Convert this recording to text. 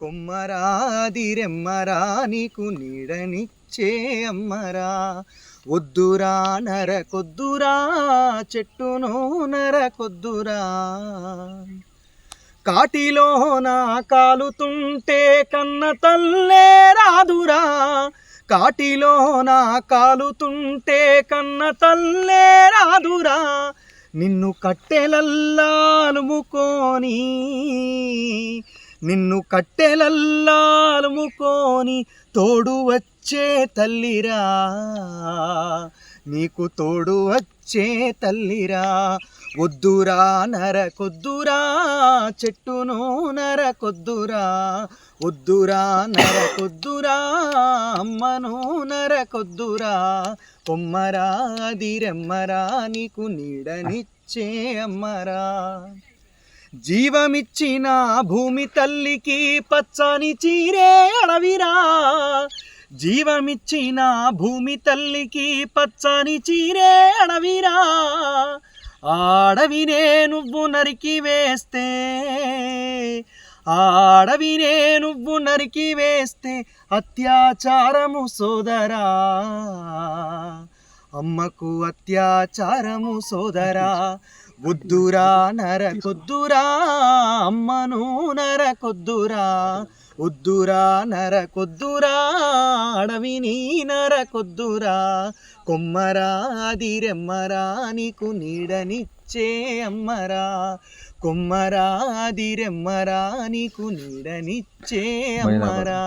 కొమ్మరాదిరెమ్మరా నీకు నీడనిచ్చే అమ్మరా. వద్దురా నరకొద్దురా చెట్టును నరకొద్దురా కాటిలోన కాలుతుంటే కన్న తల్లే రాదురా. కాటిలోన కాలుతుంటే కన్న తల్లే రాదురా. నిన్ను కట్టెలల్లాలుముకొని నిన్ను కట్టెలల్లాలుముకొని తోడు వచ్చే తల్లిరా. నీకు తోడు వచ్చే తల్లిరా. వద్దురా నరకొద్దురా. చెట్టును నరకొద్దురా. వద్దురా నరకొద్దురా. అమ్మను నరకొద్దురా. కొమ్మరా దిరెమ్మరా నీకు నీడనిచ్చే అమ్మరా. జీవమిచ్చిన భూమి తల్లికి పచ్చని చీరే అడవిరా. జీవమిచ్చిన భూమి తల్లికి పచ్చని చీరే అడవిరా. ఆడవినే నువ్వు నరికి వేస్తే ఆడవినే నువ్వు నరికి వేస్తే అత్యాచారము సోదరా. అమ్మకు అత్యాచారము సోదరా వద్దురా నరకొద్దురా అమ్మను నరకొద్దురా వద్దురా నరకొద్దురా అడవిని నరకొద్దురా కొమ్మరా అదిరెమ్మరా నీకు నీడనిచ్చే అమ్మరా కొమ్మరా అదిరెమ్మరా నీకు నీడనిచ్చే అమ్మరా.